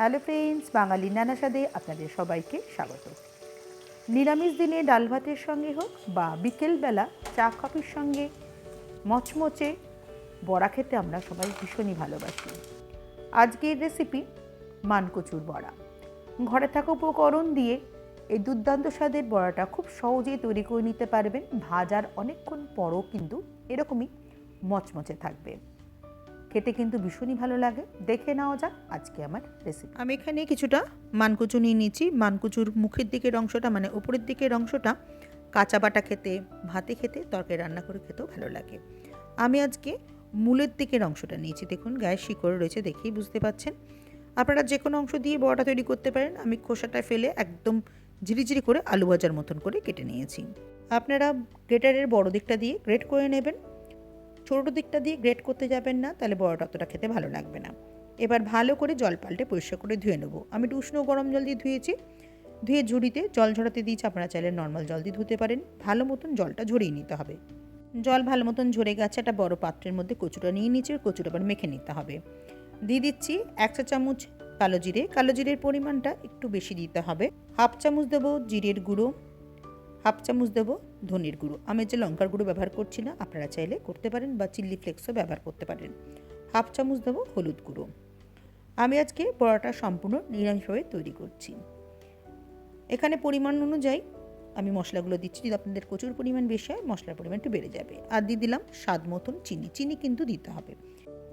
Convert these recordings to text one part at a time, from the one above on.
Hello friends, বাঙালি নানা স্বাদে আপনাদের সবাইকে স্বাগত। নিরামিষ দিনে ডাল ভাতের সঙ্গে হোক বা বিকেলবেলা চা কফির সঙ্গে মচমচে, বড়া খেতে আমরা সবাই ভীষণই ভালোবাসি। আজকের রেসিপি মানকচুর বড়া। ঘরে থাকা উপকরণ দিয়ে এই দুর্দান্ত স্বাদের বড়াটা খুব সহজেই তৈরি করে নিতে পারবেন। ভাজার অনেকক্ষণ পরও কিন্তু এরকমই মচমচে থাকবে। খেতে কিন্তু ভীষণই ভালো লাগে। দেখে নেওয়া যাক আজকে আমার রেসিপি আমি এখানে কিছুটা মানকুচু নিয়ে নিয়েছি মানকুচুর মুখের দিকের অংশটা মানে উপরের দিকের অংশটা কাঁচা বাটা খেতে, ভাতে খেতে, তরকারি রান্না করে খেতেও ভালো লাগে। আমি আজকে মূলের দিকের অংশটা নিয়েছি। দেখুন গায়ে শিকড় রয়েছে দেখেই বুঝতে পাচ্ছেন। আপনারা যে কোনো অংশ দিয়ে বড়াটা তৈরি করতে পারেন। আমি খোসাটা ফেলে একদম ঝিরিঝিরি করে আলু ভাজার মতন করে কেটে নিয়েছি। আপনারা গ্রেটারের বড় দিকটা দিয়ে গ্রেট করে নেবেন। ছোটো দিকটা দিয়ে গ্রেট করতে যাবেন না, তাহলে বড়টা অতটা খেতে ভালো লাগবে না। এবার ভালো করে জল পাল্টে পরিষ্কার করে ধুয়ে নেব। আমি একটু উষ্ণ গরম জল দিয়ে ধুয়েছি। ধুয়ে ঝুড়িতে জল ঝরাতে দিয়েছি, আপনারা চাইলে নর্মাল জল দিয়ে ধুতে পারেন। ভালো মতন জলটা ঝরিয়ে নিতে হবে। জল ভালো মতন ঝরে গেছে, একটা বড় পাত্রের মধ্যে কচুটা নিয়ে নিচ্ছি কচুটা আবার মেখে নিতে হবে। দিয়ে দিচ্ছি এক চা চামচ কালো জিরে। কালো জিরের পরিমাণটা একটু বেশি দিতে হবে। হাফ চামচ দেবো জিরের গুঁড়ো। হাফ চামচ দেবো ধনির গুঁড়ো। আমি যে লঙ্কার গুঁড়ো ব্যবহার করছি না, আপনারা চাইলে করতে পারেন বা চিল্লি ফ্লেক্সও ব্যবহার করতে পারেন। হাফ চামচ দেবো হলুদ গুঁড়ো। আমি আজকে বড়াটা সম্পূর্ণ নিরামিষভাবে তৈরি করছি। এখানে পরিমাণ অনুযায়ী আমি মশলাগুলো দিচ্ছি। যদি আপনাদের প্রচুর পরিমাণ বেশি হয়, মশলার পরিমাণ একটু বেড়ে যাবে। আর দিয়ে দিলাম স্বাদ মতন চিনি। চিনি কিন্তু দিতে হবে।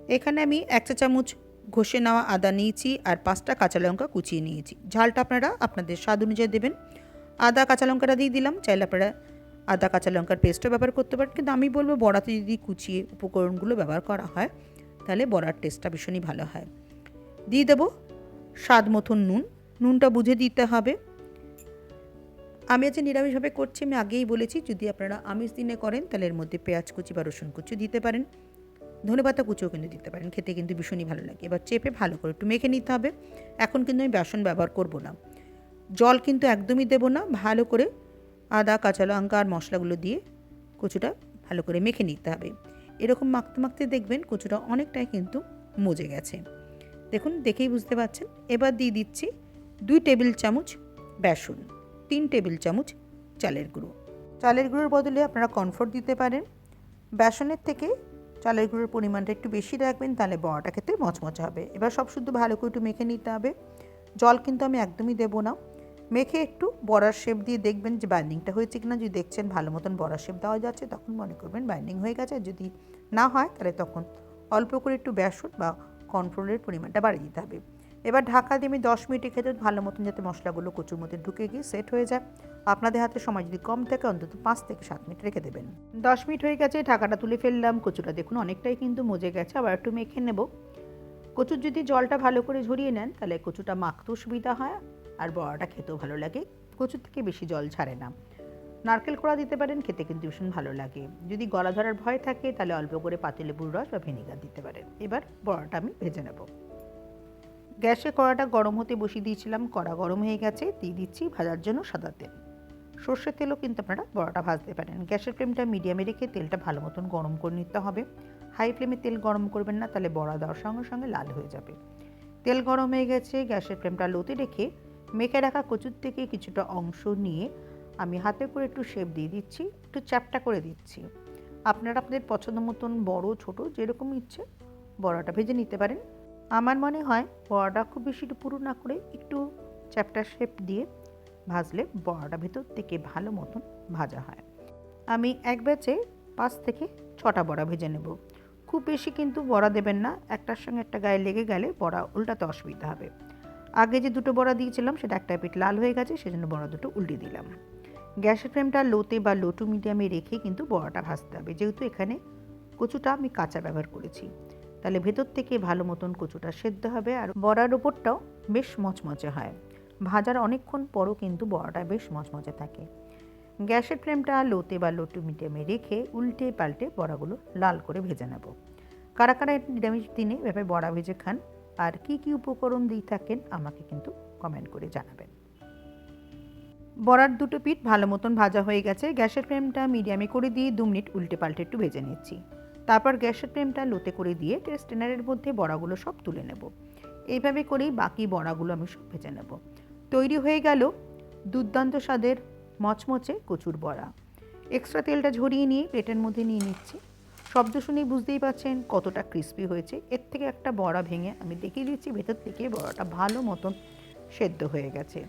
এখানে আমি এক চা চামচ ঘষে নেওয়া আদা নিয়েছি আর পাঁচটা কাঁচা লঙ্কা কুচিয়ে নিয়েছি। ঝালটা আপনারা আপনাদের স্বাদ অনুযায়ী দেবেন। আদা, কাঁচা লঙ্কাটা দিয়ে দিলাম, চাইলে আপনারা আদা, কাঁচা লঙ্কার পেস্টও ব্যবহার করতে পারেন। কিন্তু আমি বলব, বড়াতে যদি কুচিয়ে উপকরণগুলো ব্যবহার করা হয়, তাহলে বড়ার টেস্টটা ভীষণই ভালো হয়। দিয়ে দেবো স্বাদ মতন নুন। নুনটা বুঝে দিতে হবে। আমি আজকে নিরামিষভাবে করছি, আমি আগেই বলেছি, যদি আপনারা আমিষ দিনে করেন, তাহলে এর মধ্যে পেঁয়াজ কুচি বা রসুন কুচি দিতে পারেন। ধনেপাতা কুচিও কিন্তু দিতে পারেন, খেতে কিন্তু ভীষণই ভালো লাগে। এবার চেপে ভালো করে একটু মেখে নিতে হবে। এখন কিন্তু আমি বেসন ব্যবহার করব না। জল কিন্তু একদমই দেব না, ভালো করে আদা, কাঁচা লঙ্কা আর মশলাগুলো দিয়ে কচুটা ভালো করে মেখে নিতে হবে। এরকম মাখতে মাখতে দেখবেন কচুটা অনেকটাই কিন্তু মজে গেছে। দেখুন, দেখেই বুঝতে পারছেন। এবার দিয়ে দিচ্ছি দুই টেবিল চামচ বেসন, তিন টেবিল চামচ চালের গুঁড়ো। চালের গুঁড়োর বদলে আপনারা কনফোর্ট দিতে পারেন। বেসনের থেকে চালের গুঁড়োর পরিমাণটা একটু বেশি রাখবেন, তাহলে বড়াটা খেতে মচমচা হবে। এবার সব শুদ্ধ ভালো করে একটু মেখে নিতে হবে। জল কিন্তু আমি একদমই দেবো না। মেখে একটু বড়ার শেপ দিয়ে দেখবেন যে বাইন্ডিংটা হয়েছে কিনা। যদি দেখছেন ভালো মতন বড়ার শেপ দেওয়া যাচ্ছে, তখন মনে করবেন বাইন্ডিং হয়ে গেছে। যদি না হয়, তাহলে তখন অল্প করে একটু বেসন বা কর্নফ্লোরের পরিমাণটা বাড়িয়ে দিতে হবে। এবার ঢাকা দিয়ে আমি দশ মিনিটে খেতে ভালো মতন যাতে মশলাগুলো কচুর মধ্যে ঢুকে গিয়ে সেট হয়ে যায়। আপনাদের হাতে সময় যদি কম থাকে, অন্তত পাঁচ থেকে সাত মিনিট রেখে দেবেন। দশ মিনিট হয়ে গেছে, ঢাকাটা তুলে ফেললাম। কচুটা দেখুন অনেকটাই কিন্তু মজে গেছে। আবার একটু মেখে নেব। কচুর যদি জলটা ভালো করে ঝরিয়ে নেন, তাহলে কচুটা মাখতেও সুবিধা হয়। আর বড়াটা খেতেও ভালো লাগে। কচুর থেকে বেশি জল ছাড়ে না। নারকেল কোড়া দিতে পারেন, খেতে কিন্তু ভীষণ ভালো লাগে। যদি গলা ধরার ভয় থাকে, তাহলে অল্প করে পাতিলেবুর রস বা ভিনেগার দিতে পারেন। এবার বড়াটা আমি ভেজে নেব। গ্যাসে কড়াটা গরম হতে বসিয়ে দিয়েছিলাম। কড়া গরম হয়ে গেছে, দিয়ে দিচ্ছি ভাজার জন্য সাদা তেল। সর্ষের তেলও কিন্তু আপনারা বড়াটা ভাজতে পারেন। গ্যাসের ফ্লেমটা মিডিয়ামে রেখে তেলটা ভালো মতন গরম করে নিতে হবে। হাই ফ্লেমে তেল গরম করবেন না, তাহলে বড়া দেওয়ার সঙ্গে সঙ্গে লাল হয়ে যাবে। তেল গরম হয়ে গেছে, গ্যাসের ফ্লেমটা লোতে রেখে মেখে রাখা কচুর থেকে কিছুটা অংশ নিয়ে আমি হাতে করে একটু শেপ দিয়ে দিচ্ছি, একটু চ্যাপটা করে দিচ্ছি। আপনারা আপনাদের পছন্দ মতন বড় ছোট, যেরকম ইচ্ছে, বড়াটা ভেজে নিতে পারেন। আমার মনে হয় বড়াটা খুব বেশি পুরো না করে একটু চ্যাপটা শেপ দিয়ে ভাজলে বড়াটা ভেতর থেকে ভালো মতন ভাজা হয়। আমি এক ব্যাচে পাঁচ থেকে ছটা বড়া ভেজে নেব। খুব বেশি কিন্তু বড়া দেবেন না, একটার সঙ্গে একটা গায়ে লেগে গেলে বড়া উল্টাতে অসুবিধা হবে। আগে যে দুটো বড়া দিয়েছিলাম, সেটা একটা পিঠ লাল হয়ে গেছে, সেজন্য বড়া দুটো উল্টে দিলাম। গ্যাসের ফ্লেমটা লোতে বা লো টু মিডিয়ামে রেখে কিন্তু বড়াটা ভাজতে হবে। যেহেতু এখানে কচুটা আমি কাঁচা ব্যবহার করেছি, তাহলে ভেতর থেকে ভালো মতন কচুটা সেদ্ধ হবে আর বড়ার ওপরটাও বেশ মচমচে হয়। ভাজার অনেকক্ষণ পরও কিন্তু বড়াটা বেশ মচমচে থাকে। গ্যাসের ফ্লেমটা লোতে বা লো টু মিডিয়ামে রেখে উল্টে পাল্টে বড়াগুলো লাল করে ভেজে নেব। কারা কারা নিরামিষ দিনে এভাবে বড়া ভেজে খান আর কি কি উপকরণ দিয়ে থাকেন আমাকে কিন্তু কমেন্ট করে জানাবেন। বড়ার দুটো পিঠ ভালো মতন ভাজা হয়ে গেছে, গ্যাসের ফ্লেমটা মিডিয়ামে করে দিয়ে দু মিনিট উল্টে পাল্টে একটু ভেজে নিচ্ছি। তারপর গ্যাসের ফ্লেমটা লোতে করে দিয়ে স্টেনারের মধ্যে বড়াগুলো সব তুলে নেব। এইভাবে করেই বাকি বড়াগুলো আমি সব ভেজে নেব। তৈরি হয়ে গেল দুর্দান্ত স্বাদের মচমচে কচুর বড়া। এক্সট্রা তেলটা ঝরিয়ে নিয়ে প্লেটের মধ্যে নিয়ে নিচ্ছি। শব্দ শুনেই বুঝতেই পারছেন কতটা ক্রিস্পি হয়েছে। এর থেকে একটা বড়া ভেঙে আমি দেখিয়ে দিচ্ছি, ভেতর থেকে বড়াটা ভালো মতন সেদ্ধ হয়ে গেছে।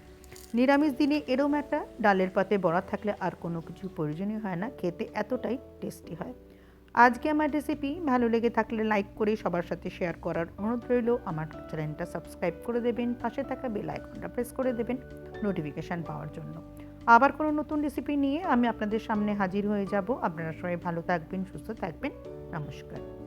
নিরামিষ দিনে এরম একটা ডালের পাতে বড়া থাকলে আর কোনো কিছু প্রয়োজনীয় হয় না, খেতে এতটাই টেস্টি হয়। আজকে আমার রেসিপি ভালো লেগে থাকলে লাইক করে সবার সাথে শেয়ার করার অনুরোধ রইল। আমার চ্যানেলটা সাবস্ক্রাইব করে দেবেন, পাশে থাকা বেল আইকনটা প্রেস করে দেবেন নোটিফিকেশান পাওয়ার জন্য। আবার কোনো নতুন রেসিপি নিয়ে আমি আপনাদের সামনে হাজির হয়ে যাব। আপনারা সবাই ভালো থাকবেন, সুস্থ থাকবেন। নমস্কার।